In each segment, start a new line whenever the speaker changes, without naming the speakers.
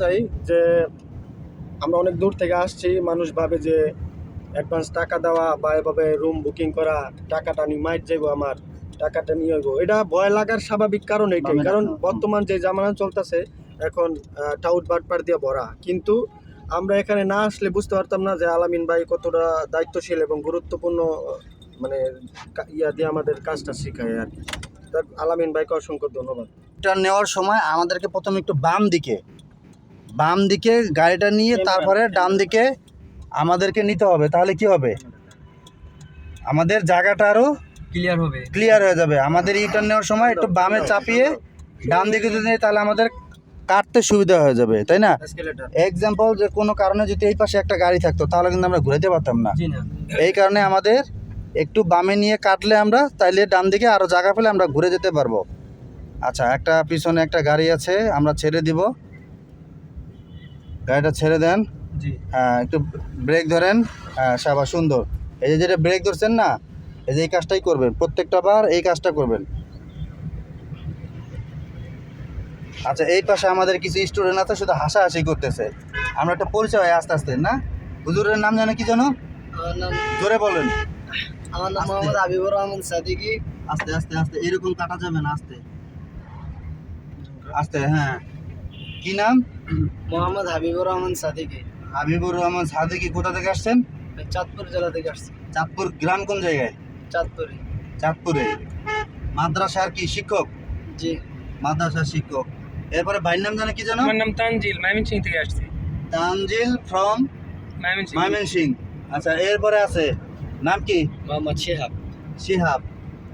চাই যে আমরা অনেক দূর থেকে আসছি মানুষ ভাবে যে অ্যাডভান্স টাকা দেওয়া বা এভাবে রুম বুকিং করা টাকাটা নিয়ে মাইট যাইবো আমার টাকাটা নিয়ে যাব এটা ভয় লাগার স্বাভাবিক কারণ এটাই। কারণ বর্তমান যে জামানা চলতেছে এখন টাউট বাটপার দিয়ে ভরা। কিন্তু আমরা এখানে না আসলে বুঝতে পারতাম না যে আলামিন ভাই কতটা দায়িত্বশীল এবং গুরুত্বপূর্ণ মানে ইয়া দিয়ে আমাদের কাজটা শেখায় আর কি। আলামিন ভাইকে অসংখ্য ধন্যবাদ।
এটা নেওয়ার সময় আমাদেরকে প্রথমে একটু বাম দিকে বাম দিকে গাড়িটা নিয়ে তারপরে ডান দিকে আমাদেরকে নিতে হবে তাহলে কি হবে? আমাদের জায়গাটা আরও
ক্লিয়ার হবে।
ক্লিয়ার হয়ে যাবে। আমাদের ইউটার্ন নেওয়ার সময় একটু বামে চাপিয়ে ডান দিকে যদি নিই তাহলে আমাদের কাটতে সুবিধা হয়ে যাবে তাই না? এক্সাম্পল যে কোনো কারণে যদি এই পাশে একটা গাড়ি থাকতো তাহলে কিন্তু আমরা ঘুরাতে পারতাম না।
না।
এই কারণে আমাদের একটু বামে নিয়ে কাটলে আমরা তাইলে ডান দিকে আরও জায়গা পেলে আমরা ঘুরে যেতে পারব। আচ্ছা একটা পিছনে একটা গাড়ি আছে আমরা ছেড়ে দিব। গাড়িটা ছেড়ে দেন। হ্যাঁ একটু ব্রেক ধরেন। হ্যাঁ সাবা সুন্দর। এই যে যেটা ব্রেক ধরছেন না এই যে এই কাজটাই করবেন। প্রত্যেকটা বার এই কাজটা করবেন। আচ্ছা এই পাশে আমাদের কিছু স্টুডেন্ট আছে শুধু হাসাহাসি করতেছে। আমরা একটা পরিচয় হয় আস্তে আস্তে না? হুজুরের নাম জানো কি জানো জোরে বলেন।
আমার নাম। মোহাম্মদ হাবিবুর রহমান সাদিকি।
আস্তে আস্তে আস্তে এরকম কাটা যাবে না আস্তে। আস্তে হ্যাঁ। কি নাম?
মোহাম্মদ হাবিবুর রহমান সাদিকি।
হাবিবুর রহমান সাদিকি কোথা থেকে আসছেন?
চাঁদপুর জেলা থেকে আসছি।
চাঁদপুর গ্রাম কোন জায়গায়?
চাঁদপুরে।
চাঁদপুরে। মাদ্রাসার কি শিক্ষক?
জি।
মাদ্রাসার শিক্ষক। এরপরে ভাইয়ের নাম জানে কি জানো?
আমার নাম তানজিল ময়মনসিং থেকে আসছি।
তানজিল ফ্রম
ময়মনসিং
ময়মনসিং আচ্ছা এরপরে আছে নাম কি?
মোহাম্মদ শেহাব।
শিহাব।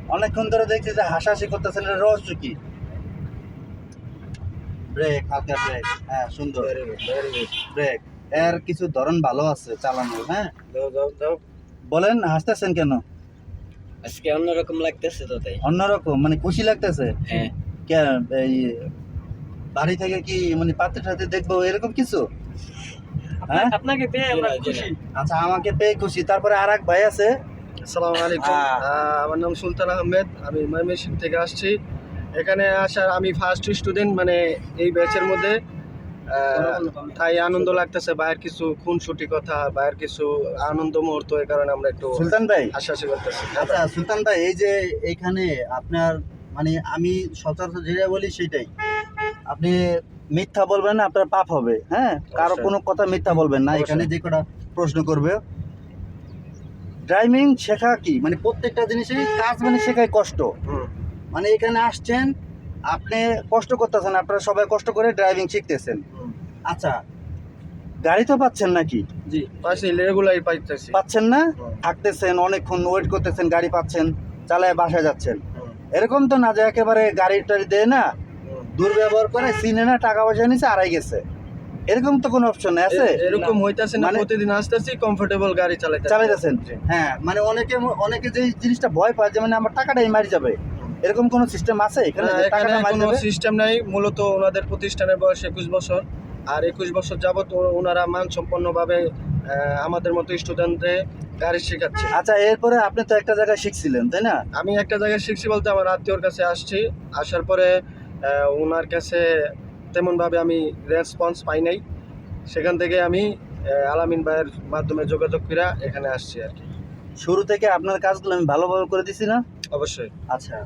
অনেকক্ষণ ধরে দেখছি যে হাসাহাসি করতেছেন রহস্য কি? ব্রেক হালকা ব্রেক হ্যাঁ সুন্দর।
ভেরি ভেরি গুড
ব্রেক এর কিছু ধরন ভালো আছে চালানোর হ্যাঁ?
দাও দাও দাও
বলেন হাসতেছেন কেন?
আজকে অন্যরকম লাগতেছে তো তাই।
অন্যরকম মানে খুশি লাগতেছে?
হ্যাঁ।
কেন এই বাড়ি থেকে কি মানে পাত্রে টাত্রে দেখব এরকম কিছু? হ্যাঁ?
আপনাকে পেয়ে আমরা খুশি।
আচ্ছা আমাকে পেয়ে খুশি। তারপরে আর এক ভাই আছে।
আসসালামু আলাইকুম।
হ্যাঁ।
আমার নাম সুলতান আহমেদ। আমি ময়মনসিং থেকে আসছি। এখানে আসার আমি ফার্স্ট স্টুডেন্ট মানে এই ব্যাচের মধ্যে তাই আনন্দ লাগতেছে বাইরের কিছু খুন খুনসুটি কথা বাইরের কিছু আনন্দ মুহূর্ত এই কারণে আমরা একটু
সুলতান ভাই।
আশ্বাসী করতেছি।
আচ্ছা সুলতান ভাই এই যে এইখানে আপনার মানে আমি সচরাচর যেটা বলি সেটাই। আপনি মিথ্যা বলবেন না আপনার পাপ হবে হ্যাঁ?
কারও
কোনো কথা মিথ্যা বলবেন না এখানে যে কটা প্রশ্ন করবে। ড্রাইভিং শেখা কি? মানে প্রত্যেকটা জিনিসেরই কাজ মানে শেখায় কষ্ট। মানে এখানে আসছেন আপনি কষ্ট করতেছেন আপনারা সবাই কষ্ট করে ড্রাইভিং শিখতেছেন। আচ্ছা গাড়ি তো পাচ্ছেন নাকি?
জি পাচ্ছি রেগুলারই পাইতেছি।
পাচ্ছেন না? থাকতেছেন অনেকক্ষণ ওয়েট করতেছেন গাড়ি পাচ্ছেন চালায় বাসায় যাচ্ছেন। এরকম তো না যে একেবারে গাড়ি টাড়ি দেয় না দুর্ব্যবহার করে চিনে না টাকা পয়সা নিচে আড়াই গেছে। এরকম তো কোনো অপশন আছে?
এরকম হইতাছে না
মানে-
প্রতিদিন আসতেছি কমফোর্টেবল গাড়ি চালাইতে
চালাইতেছেন? হ্যাঁ মানে অনেকে অনেকে যে জিনিসটা ভয় পায় যে মানে আমার টাকাটাই মারি যাবে। এরকম কোনো সিস্টেম আছে? এখানে যে
এখানে
টাকাটা
কোনো সিস্টেম নাই। মূলত ওনাদের প্রতিষ্ঠানের বয়স একুশ বছর। আর একুশ বছর যাবত ওনারা মানসম্পন্নভাবে আমাদের মতো স্টুডেন্টদের গাড়ি শেখাচ্ছে।
আচ্ছা এরপরে আপনি তো একটা জায়গায় শিখছিলেন তাই না?
আমি একটা জায়গায় শিখছি বলতে আমার আত্মীয়র কাছে আসছি। আসার পরে ওনার কাছে তেমনভাবে আমি রেসপন্স পাই নাই। সেখান থেকে আমি আলামিন ভাইয়ের মাধ্যমে যোগাযোগ করে এখানে আসছি আর কি।
শুরু থেকে আপনার কাজগুলো আমি ভালোভাবে করে দিছি না?
অবশ্যই।
আচ্ছা।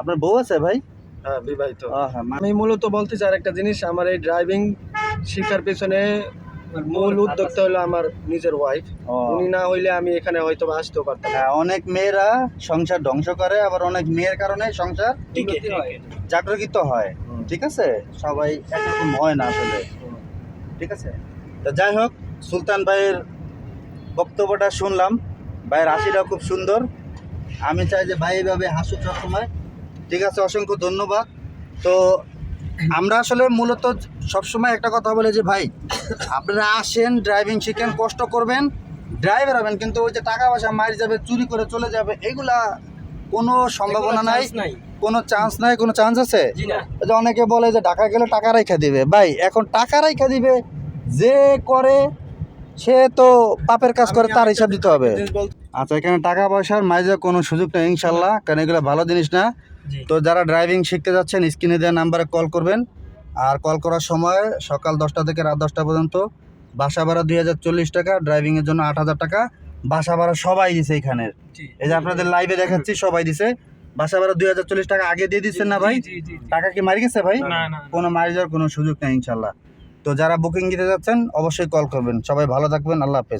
আপনার বউ আছে ভাই?
হ্যাঁ বিবাহিত।
হ্যাঁ
আমি মূলত বলতে চাই একটা জিনিস আমার এই ড্রাইভিং শেখার পেছনে মূল উদ্যোক্তা হলো আমার নিজের ওয়াইফ উনি না হইলে আমি এখানে হয়তো আসতেও পারতাম
হ্যাঁ, অনেক মেয়েরা সংসার ধ্বংস করে আবার অনেক মেয়ের কারণে সংসার
হয়।
জাগ্রত হয় ঠিক আছে? সবাই একরকম হয় না আসলে। ঠিক আছে? তো যাই হোক সুলতান ভাইয়ের বক্তব্যটা শুনলাম। ভাইয়ের হাসিটা খুব সুন্দর। আমি চাই যে ভাই এভাবে হাসুক সবসময়। ঠিক আছে অসংখ্য ধন্যবাদ। তো আমরা আসলে মূলত সবসময় একটা কথা বলে যে ভাই আপনারা আসেন ড্রাইভিং শিখেন কষ্ট করবেন ড্রাইভার হবেন কিন্তু ওই যে টাকা পয়সা মারি যাবে চুরি করে চলে যাবে এগুলা কোনো সম্ভাবনা নাই কোনো চান্স নাই কোনো চান্স আছে? যে অনেকে বলে যে ঢাকা গেলে টাকা রাইখা দিবে। ভাই এখন টাকা রাইখা দিবে যে করে সে তো পাপের কাজ করে তার হিসাব দিতে হবে। আচ্ছা এখানে টাকা পয়সার মাইজে কোনো সুযোগ নেই ইনশাল্লাহ কারণ এগুলো ভালো জিনিস না। তো যারা ড্রাইভিং শিখতে যাচ্ছেন স্ক্রিনে দেওয়া নাম্বারে কল করবেন। আর কল করার সময় সকাল দশটা থেকে রাত দশটা পর্যন্ত বাসা ভাড়া দুই হাজার চল্লিশ টাকা ড্রাইভিংয়ের জন্য আট হাজার টাকা। বাসা ভাড়া সবাই দিছে এখানে। এই যে আপনাদের লাইভে দেখাচ্ছি সবাই দিছে। বাসা ভাড়া দুই হাজার চল্লিশ টাকা আগে দিয়ে দিচ্ছেন না ভাই? টাকা কি মারি গেছে ভাই? কোনো মারি যাওয়ার কোনো সুযোগ নেই ইনশাল্লাহ তো যারা বুকিং দিতে যাচ্ছেন অবশ্যই কল করবেন। সবাই ভালো থাকবেন আল্লাহ হাফেজ।